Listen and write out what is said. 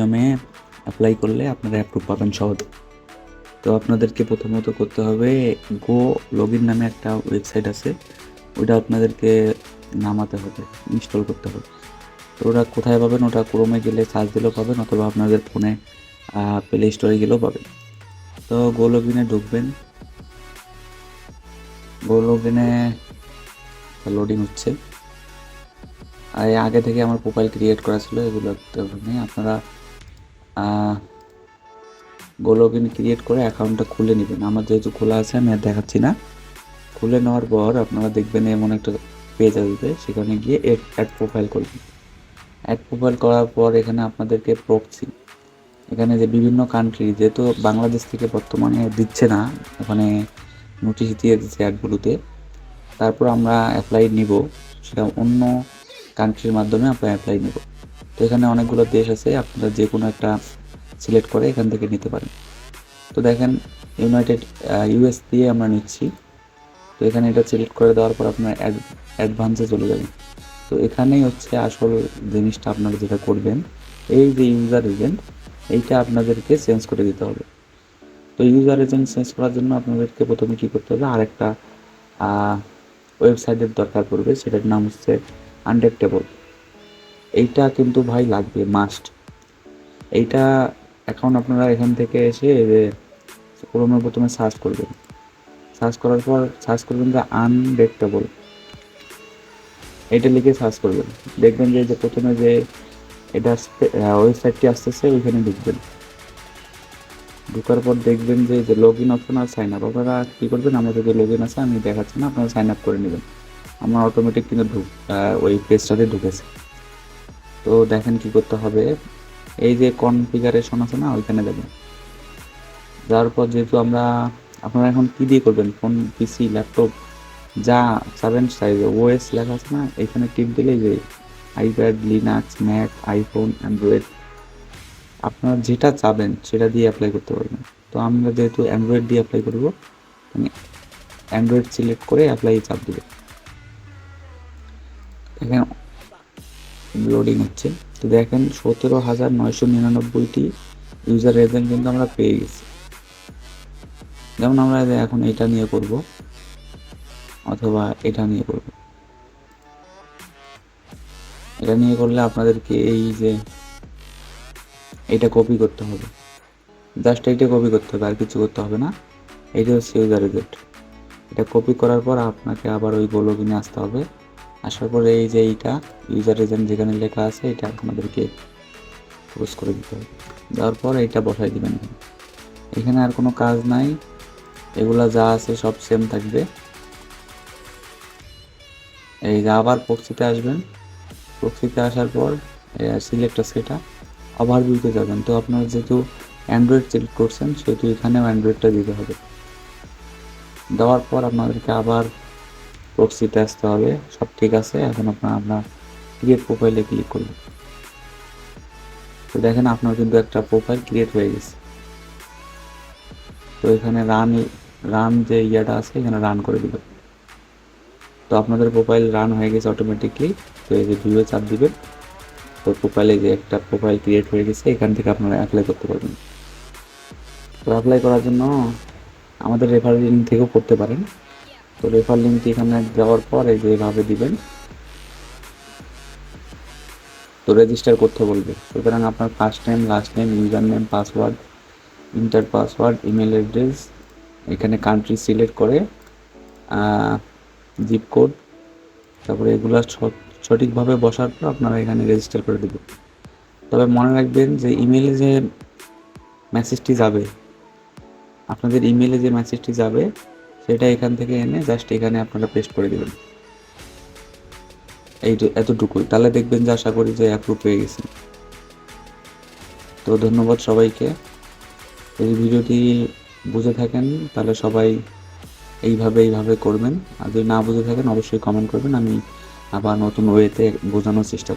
নিয়মে অ্যাপ্লাই করলে আপনারা অ্যাপ্রুভ পাবেন সহজে। তো আপনাদেরকে প্রথমত করতে হবে গো লগ নামে একটা ওয়েবসাইট আছে ওটা আপনাদেরকে নামাতে হবে ইনস্টল করতে হবে। তো ওটা কোথায় পাবেন? ওটা ক্রোমে গেলে সার্চ দিলেও পাবেন, অথবা আপনাদের ফোনে প্লে স্টোরে গেলেও পাবেন। তো গো লগ ইনে ঢুকবেন। গো লগ ইনে লোডিং হচ্ছে। আর আগে থেকে আমার প্রোফাইল ক্রিয়েট করা ছিল, এগুলো আপনারা গো লগ ইন ক্রিয়েট করে অ্যাকাউন্টটা খুলে নেবেন। আমার যেহেতু খোলা আছে, আমি আর দেখাচ্ছি না। খুলে নেওয়ার পর আপনারা দেখবেন এমন একটা পেজ আসবে, সেখানে গিয়ে অ্যাড প্রোফাইল করবেন। অ্যাড প্রোফাইল করার পর এখানে আপনাদেরকে প্রক্সি এখানে যে বিভিন্ন কান্ট্রি যেহেতু বাংলাদেশ থেকে বর্তমানে দিচ্ছে না, ওখানে নোটিশ দিয়ে দিচ্ছে অ্যাডগুলোতে তারপর আমরা অ্যাপ্লাই নিব। সেটা অন্য কান্ট্রির মাধ্যমে আমরা অ্যাপ্লাই নিব। তো এখানে অনেকগুলো দেশ আছে, আপনারা যে কোনো একটা সিলেক্ট করে এখান থেকে নিতে পারেন। তো দেখেন ইউনাইটেড ইউএস দিয়ে আমরা নিচ্ছি। তো এখানে এটা সিলেক্ট করে দেওয়ার পর আপনার অ্যাডভান্সে চলে যাবেন তো এখানেই হচ্ছে আসল জিনিসটা আপনারা যেটা করবেন, এই যে ইউজার এজেন্ট এইটা আপনাদেরকে চেঞ্জ করে দিতে হবে। তো ইউজার এজেন্ট চেঞ্জ করার জন্য আপনাদেরকে প্রথমে কী করতে হবে, আরেকটা ওয়েবসাইটের দরকার পড়বে, সেটার নাম হচ্ছে আনডেক্টেবল এইটা কিন্তু ভাই লাগবে মাস্ট এইটা এখন আপনারা এখান থেকে এসে ক্রমে প্রথমে সার্চ করবেন। সার্চ করার পর সার্চ করবেন যে আনডেক্টেবল এটা লিখে সার্চ করবেন। দেখবেন যে প্রথমে যে এটা ওয়েবসাইটটি আসতেছে, ওইখানে ঢুকবেন ঢুকার পর দেখবেন যে যে লগ ইন অপশন আর সাইন আপ আপনারা কী করবেন? আমাদের যে লগ ইন আছে, আমি দেখাচ্ছি না, আপনারা সাইন আপ করে নেবেন। আমার অটোমেটিক কিন্তু ঢুক ওই পেজটাতে ঢুকেছে। তো দেখেন কি করতে হবে। এই যে কনফিগারেশন আছে না, ওইখানে দেবেন যাওয়ার পর যেহেতু আমরা, আপনারা এখন কী দিয়ে করবেন? ফোন পিসি ল্যাপটপ যা চাবেন সাইজে ওএস লেখা আছে না, এখানে টিপ দিলেই যে iPad Linux Mac iPhone Android আপনারা যেটা চাবেন সেটা দিয়ে অ্যাপ্লাই করতে পারবেন। তো আমরা যেহেতু অ্যান্ড্রয়েড দিয়ে অ্যাপ্লাই করব মানে অ্যান্ড্রয়েড সিলেক্ট করে অ্যাপ্লাই চাপ দেবে। দেখেন লোডিং হচ্ছে। তো দেখেন সতেরো হাজার নয়শো নিরানব্বইটি ইউজার এজেন্ট কিন্তু আমরা পেয়ে গেছি। যেমন আমরা এখন এটা নিয়ে করব, অথবা এটা নিয়ে করব। এটা নিয়ে করলে আপনাদেরকে এই যে এটা কপি করতে হবে। জাস্ট এইটা কপি করতে হবে, আর কিছু করতে হবে না। এইটা হচ্ছে ইউজার এজেন্ট এটা কপি করার পর আপনাকে আবার ওই গোলো কিনে আসতে হবে। আসার পরে এই যে এইটা ইউজার এজেন্ট যেখানে লেখা আছে, এটা আপনাদেরকে পোস্ট করে দিতে হবে। দেওয়ার পর এইটা বসাই দিবেন এখানে। আর কোনো কাজ নাই। এগুলা যা আছে সব সেম থাকবে। এই যে আবার প্রক্সিতে আসবেন। প্রক্সিতে আসার পর সিলেক্ট আছে এটা, আবার ভিউতে যাবেন। তো আপনারা যেহেতু অ্যান্ড্রয়েড সিলেক্ট করছেন, সেহেতু এখানেও অ্যান্ড্রয়েডটা দিতে হবে। দেওয়ার পর আপনাদেরকে আবার প্রক্সিতে আসতে হবে, সব ঠিক আছে, এখন আপনার আপনার ক্রিয়েট প্রোফাইলে ক্লিক করবেন তো দেখেন আপনার কিন্তু একটা প্রোফাইল ক্রিয়েট হয়ে গেছে। তো এখানে রান রান যে ইয়েটা আছে, এখানে রান করে দিবে। তো আপনাদের প্রোফাইল রান হয়ে গেছে অটোমেটিকলি তো এই যে ভিউয়ে চাপ দিবেন তো প্রোফাইলে যে একটা প্রোফাইল ক্রিয়েট হয়ে গেছে, এখান থেকে আপনারা অ্যাপ্লাই করতে পারবেন। তো অ্যাপ্লাই করার জন্য আমাদের রেফার লিঙ্ক থেকেও করতে পারেন। তো রেফার লিঙ্কটি এখানে যাওয়ার পর এই যে এভাবে দিবেন। তো রেজিস্টার করতে বলবে। সুতরাং আপনার first name last name user name password enter password email address এখানে কান্ট্রি সিলেক্ট করে জিপ কোড তারপরে এগুলো সঠিকভাবে বসার পর আপনারা এখানে রেজিস্টার করে দেবেন। তবে মনে রাখবেন যে ইমেলে যে মেসেজটি যাবে, আপনাদের ইমেলে যে মেসেজটি যাবে সেটা এখান থেকে এনে জাস্ট এখানে আপনারা পেস্ট করে দেবেন। এই এতটুকুই তাহলে দেখবেন যে আশা করি যে অ্যাপ্রুভ হয়ে গেছে। তো ধন্যবাদ সবাইকে। যদি ভিডিওটি বুঝে থাকেন, তাহলে সবাই এইভাবে এইভাবে করবেন। আর যদি না বুঝে থাকেন, অবশ্যই কমেন্ট করবেন। আমি আবার নতুন ওয়েতে বোঝানোর চেষ্টা